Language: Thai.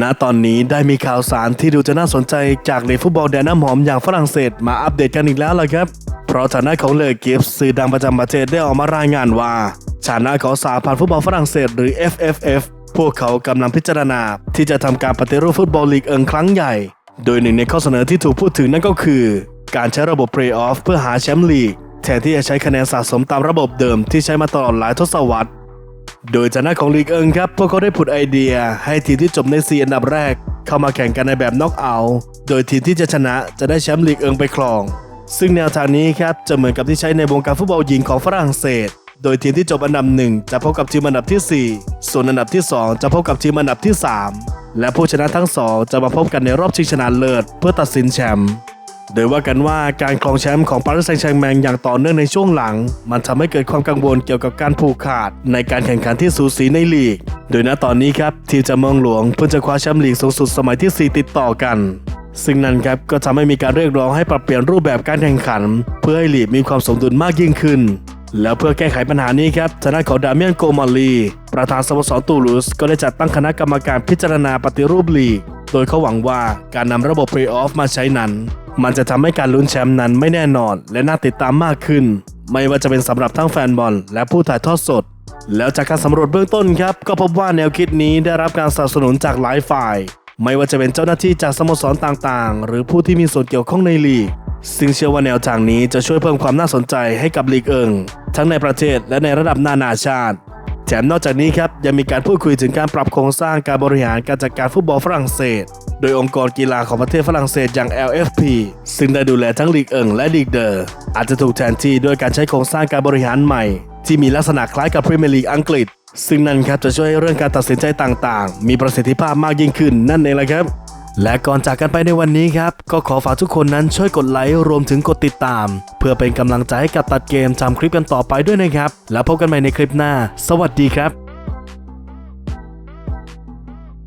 ณตอนนี้ได้มีข่าวสารที่ดูจะน่าสนใจจากเลฟุตบอลแดนน้ำหอมอย่างฝรั่งเศสมาอัปเดตกันอีกแล้วล่ะครับ เพราะฐานะของเลอกิฟส์สื่อดังประจำประเทศได้ออกมารายงานว่าฐานะของสาพันธ์ฟุตบอลฝรั่งเศสหรือ FFF พวกเขากำลังพิจารณา ที่จะทำการปฏิรูปฟุตบอลลีกเอิงครั้งใหญ่ โดยหนึ่งในข้อเสนอที่ถูกพูดถึงนั่นก็คือ การใช้ระบบเพลย์ออฟเพื่อหาแชมป์ลีกแทนที่จะใช้คะแนนสะสมตามระบบเดิมที่ใช้มาตลอดหลายทศวรรษ โดยจากหน้าของลีกเอิงครับ พวกเขาได้ผุดไอเดีย ให้ทีมที่จบในซีอันดับแรก เข้ามาแข่งกันในแบบน็อกเอาท์โดยทีมที่จะชนะจะได้แชมป์ลีกเอิงไปครอง ซึ่งแนวทางนี้ครับจะเหมือนกับที่ใช้ในวงการฟุตบอลหญิงของฝรั่งเศส โดยทีมที่จบอันดับหนึ่งจะพบกับทีมอันดับที่ 4 ส่วนอันดับที่ 2 จะพบกับทีมอันดับที่ 3 และผู้ชนะทั้งสองจะมาพบกันในรอบชิงชนะเลิศเพื่อตัดสินแชมป์ โดยว่ากันว่าการครองแชมป์ของปารีสแซงต์แชร์แมงอย่างต่อเนื่องในช่วงหลัง มันทำให้เกิดความกังวลเกี่ยวกับการผูกขาด ในการแข่งขันที่สูสีในลีก โดยณตอนนี้ครับทีมจากเมืองหลวงเพิ่งจะคว้าแชมป์ลีกสูงสุดสมัยที่ 4 ติดต่อกัน ซึ่งนั่นครับก็ทำให้มีการเรียกร้องให้ปรับเปลี่ยนรูปแบบการแข่งขัน เพื่อให้ลีกมีความสมดุลมากยิ่งขึ้นแล้วเพื่อแก้ไขปัญหานี้ครับทางด้านของดามิเอนโกมาลี ประธานสโมสรตูลูส ก็ได้จัดตั้งคณะกรรมการพิจารณาปฏิรูปลีก โดยเขาหวังว่าการนำระบบเพลย์ออฟมาใช้นั้น มันจะทำให้การลุ้นแชมป์นั้นไม่แน่นอน และน่าติดตามมากขึ้น ไม่ว่าจะเป็นสำหรับทั้งแฟนบอล และผู้ถ่ายทอดสด แล้วจากการสำรวจเบื้องต้นครับ ก็พบว่าแนวคิดนี้ได้รับการสนับสนุนจากหลายฝ่าย ไม่ว่าจะเป็นเจ้าหน้าที่จากสโมสรต่างๆ หรือผู้ที่มีส่วนเกี่ยวข้องในลีกซึ่งเชื่อว่าแนวทางนี้จะช่วยเพิ่มความน่าสนใจให้กับลีกเอิงทั้งในประเทศและในระดับนานาชาติแถมนอกจากนี้ครับยังมีการพูดคุยถึงการปรับโครงสร้างการบริหารการจัดการฟุตบอลฝรั่งเศส โดยองค์กรกีฬาของประเทศฝรั่งเศสอย่าง LFP ซึ่งได้ดูแลทั้งลีกเอิงและลีกเดอร์ อาจจะถูกแทนที่ด้วยการใช้โครงสร้างการบริหารใหม่ ที่มีลักษณะคล้ายกับพรีเมียร์ลีกอังกฤษ ซึ่งนั่นครับจะช่วยให้เรื่องการตัดสินใจต่างๆ มีประสิทธิภาพมากยิ่งขึ้นนั่นเองแหละครับและก่อนจากกันไปในวันนี้ครับ ก็ขอฝากทุกคนนั้นช่วยกดไลค์รวมถึงกดติดตาม เพื่อเป็นกำลังใจให้กับตัดเกมทำคลิปกันต่อไปด้วยนะครับ แล้วพบกันใหม่ในคลิปหน้า สวัสดีครับ